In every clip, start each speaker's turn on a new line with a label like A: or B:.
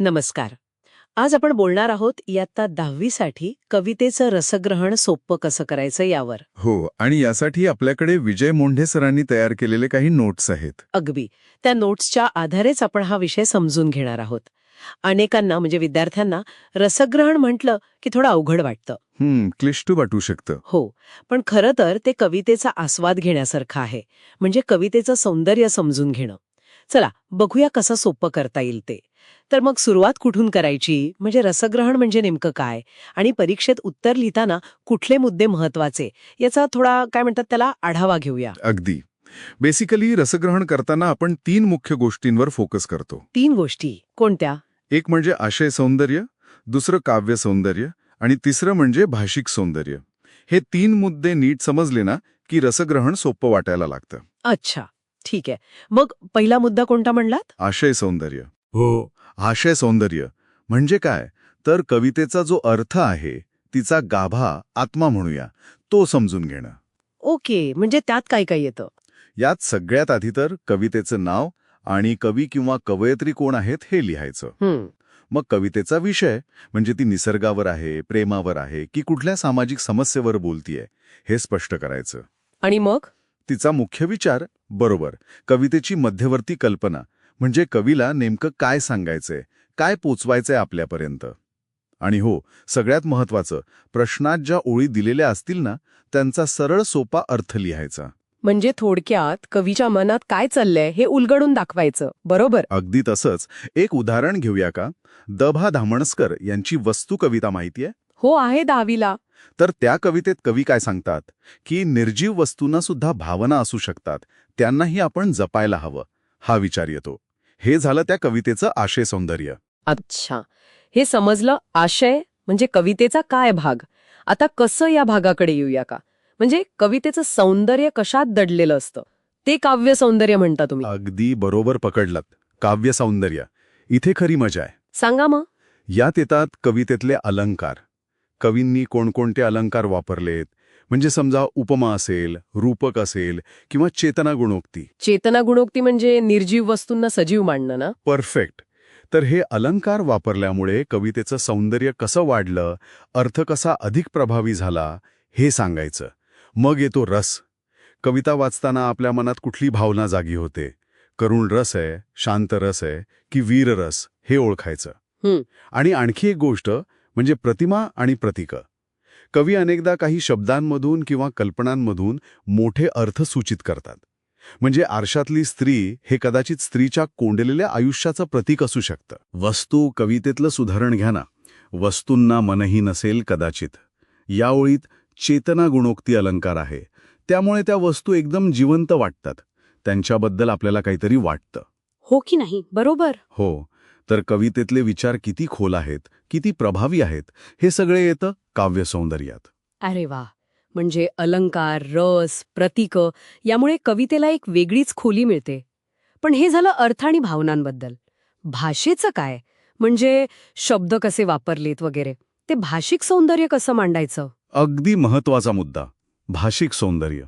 A: नमस्कार. आज आपण बोलणार आहोत इयत्ता दहावीसाठी कवितेचं रसग्रहण सोपं कसं करायचं यावर.
B: हो आणि यासाठी आपल्याकडे विजय मोंढे सरांनी तयार केलेले काही नोट्स आहेत.
A: अगदी. त्या नोट्सच्या आधारेच आपण हा विषय समजून घेणार आहोत. अनेकांना म्हणजे विद्यार्थ्यांना रसग्रहण म्हटलं की थोडं अवघड वाटतं.
B: हम्म क्लिष्ट वाटू शकतं.
A: हो पण खरं तर ते कवितेचा आस्वाद घेण्यासारखं आहे. म्हणजे कवितेचं सौंदर्य समजून घेणं. चला बघूया कसं सोपं करता येईल ते. तर मग सुरुवात कुठून करायची? म्हणजे रसग्रहण म्हणजे नेमकं काय? आणि परीक्षेत उत्तर लिहिताना कुठले मुद्दे महत्त्वाचे? याचा थोडा काय म्हणतात त्याला आढावा घेऊया.
B: अगदी. बेसिकली रसग्रहण करताना आपण तीन मुख्य गोष्टींवर फोकस करतो.
A: तीन गोष्टी. कोणत्या?
B: एक म्हणजे आशय सौंदर्य दुसरं काव्य सौंदर्य आणि तिसरं म्हणजे भाषिक सौंदर्य. हे तीन मुद्दे नीट समजले ना की रसग्रहण सोपं वाटायला लागतं.
A: अच्छा. ठीक आहे. मग पहिला मुद्दा कोणता म्हणलात?
B: आशय सौंदर्य. हो. आशय सौंदर्य. म्हणजे काय? तर कवितेचा जो अर्थ आहे तिचा गाभा आत्मा म्हणूया तो समजून घेणं.
A: ओके म्हणजे त्यात काय काय येतं?
B: यात सगळ्यात आधी तर कवितेचं नाव आणि कवी किंवा कवयित्री कोण आहेत हे लिहायचं. मग कवितेचा विषय म्हणजे ती निसर्गावर आहे प्रेमावर आहे की कुठल्या सामाजिक समस्येवर बोलतीये हे स्पष्ट करायचं.
A: आणि मग?
B: तिचा मुख्य विचार बरोबर कवितेची मध्यवर्ती कल्पना म्हणजे कवीला नेमकं काय सांगायचंय काय पोचवायचंय आपल्यापर्यंत? आणि हो सगळ्यात महत्वाचं प्रश्नात ज्या ओळी दिलेल्या असतील ना त्यांचा सरळ सोपा अर्थ लिहायचा.
A: म्हणजे थोडक्यात कवीच्या मनात काय चाललंय हे उलगडून दाखवायचं बरोबर?
B: अगदी तसंच. एक उदाहरण घेऊया का? दभा धामणस्कर यांची वस्तू कविता माहितीये?
A: हो आहे दहावीला.
B: तर त्या कवितेत कवी काय सांगतात? की निर्जीव वस्तूंना सुद्धा भावना असू शकतात त्यांनाही आपण जपायला हवं हा विचार येतो. हे झालं त्या कवितेचं आशय सौंदर्य.
A: अच्छा. हे समजलं आशय म्हणजे कवितेचा काय भाग? आता कसं या भागाकडे येऊया का? म्हणजे कवितेचं सौंदर्य कशात दडलेलं असतं? ते काव्य सौंदर्य म्हणता तुम्ही.
B: अगदी बरोबर पकडलात. काव्य सौंदर्य. इथे खरी मजा आहे.
A: सांगा मग.
B: यात येतात कवितेतले अलंकार. कवींनी कोणकोणते अलंकार वापरलेत? म्हणजे समजा उपमा असेल रूपक असेल किंवा चेतना गुणोक्ती.
A: चेतना गुणोक्ती म्हणजे निर्जीव वस्तूंना सजीव मांडणं ना?
B: परफेक्ट. तर हे अलंकार वापरल्यामुळे कवितेचं सौंदर्य कसं वाढलं अर्थ कसा अधिक प्रभावी झाला हे सांगायचं. मग येतो रस. कविता वाचताना आपल्या मनात कुठली भावना जागी होते? करुण रस आहे शांत रस आहे की वीर रस हे ओळखायचं. आणि आणखी एक गोष्ट म्हणजे प्रतिमा आणि प्रतीकं. कवी अनेकदा काही शब्दांमधून किंवा कल्पनांमधून मोठे अर्थ सूचित करतात. म्हणजे आरशातली स्त्री हे कदाचित स्त्रीच्या कोंडलेल्या आयुष्याचं प्रतीक असू शकतं. वस्तू कवितेतलं सुधारण घ्या ना. वस्तूंना मनही नसेल कदाचित. या ओळीत चेतना गुणोक्ती अलंकार आहे. त्यामुळे त्या वस्तू एकदम जिवंत वाटतात. त्यांच्याबद्दल आपल्याला काहीतरी वाटतं.
A: हो की नाही? बरोबर.
B: हो. तर कवितेतले विचार किती खोल आहेत किती प्रभावी आहेत हे सगळे येतं काव्य सौंदर्यात.
A: अरे वा! म्हणजे अलंकार रस प्रतीक यामुळे कवितेला एक वेगळीच खोली मिळते. पण हे झालं अर्थ आणि भावनांबद्दल. भाषेचं काय? म्हणजे शब्द कसे वापरलेत वगैरे? ते भाषिक सौंदर्य कसं मांडायचं?
B: अगदी महत्त्वाचा मुद्दा भाषिक सौंदर्य.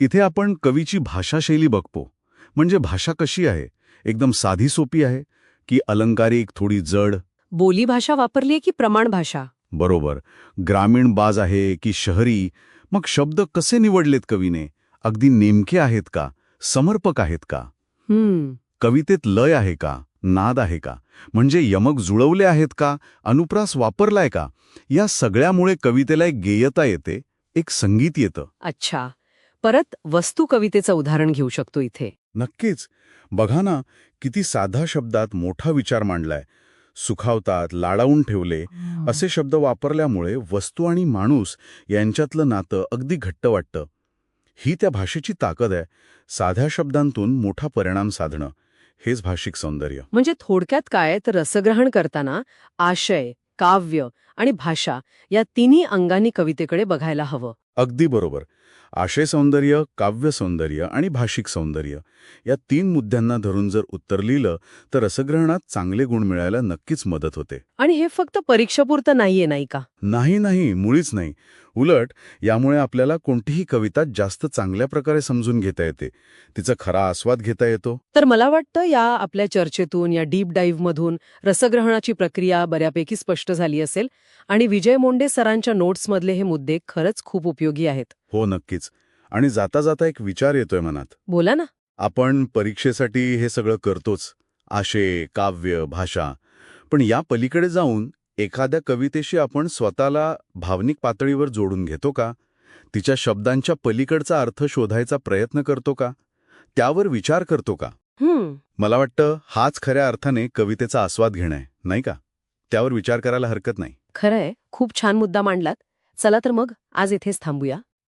B: इथे आपण कवीची भाषाशैली बघतो. म्हणजे भाषा कशी आहे? एकदम साधी सोपी आहे? की अलंकारिक थोडी जड?
A: बोली भाषा वापरली की प्रमाण भाषा?
B: बरोबर. ग्रामीण बाज आहे की शहरी मग शब्द कसे निवडलेत कवीने? अगदी नेमके आहेत का? समर्पक आहेत का? कवितेत लय आहे का? नाद आहे का? म्हणजे यमक जुळवले आहेत का? अनुप्रास वापरलाय का? या सगळ्यामुळे कवितेला एक गेयता येते एक संगीत येतं.
A: अच्छा. परत वस्तू कवितेचं उदाहरण घेऊ शकतो इथे.
B: नक्कीच. बघा ना किती साधा शब्दात मोठा विचार मांडलाय. सुखावतात लाडावून ठेवले असे शब्द वापरल्यामुळे वस्तू आणि माणूस यांच्यातलं नातं अगदी घट्ट वाटतं. ही त्या भाषेची ताकद आहे. साध्या शब्दांतून मोठा परिणाम साधणं. हेच भाषिक सौंदर्य.
A: म्हणजे थोडक्यात काय तर रसग्रहण करताना आशय काव्य आणि भाषा या तिन्ही अंगांनी कवितेकडे बघायला हवं.
B: अगदी बरोबर. आशय सौंदर्य काव्य सौंदर्य आणि भाषिक सौंदर्य या तीन मुद्द्यांना धरून जर उत्तर लिहिलं तर रसग्रहणात चांगले गुण मिळायला नक्कीच मदत होते.
A: आणि हे फक्त परीक्षापुरतं नाहीये नाही का?
B: नाही नाही मुळीच नाही. उलट यामुळे आपल्याला कोणतीही कविता जास्त चांगल्या प्रकारे समजून घेता येते. तिचा खरा आस्वाद घेता येतो.
A: तर मला वाटतं या आपल्या चर्चेतून या डीप डाईव्हमधून रसग्रहणाची प्रक्रिया बऱ्यापैकी स्पष्ट झाली असेल. आणि विजय मोंडे सरांच्या नोट्समधले हे मुद्दे खरंच खूप उपयोगी आहेत.
B: हो नक्कीच. आणि जाता जाता एक विचार येतोय मनात.
A: बोला ना.
B: आपण परीक्षेसाठी हे सगळं करतोच. आशय काव्य भाषा. पण या पलीकडे जाऊन एखाद्या कवितेशी आपण स्वतःला भावनिक पातळीवर जोडून घेतो का? तिच्या शब्दांच्या पलीकडचा अर्थ शोधायचा प्रयत्न करतो का? त्यावर विचार करतो का? मला वाटतं हाच खऱ्या अर्थाने कवितेचा आस्वाद घेणं आहे नाही का? त्यावर विचार करायला हरकत नाही.
A: खरंय खूप छान मुद्दा मांडलात. चला तर मग आज इथेच थांबूया.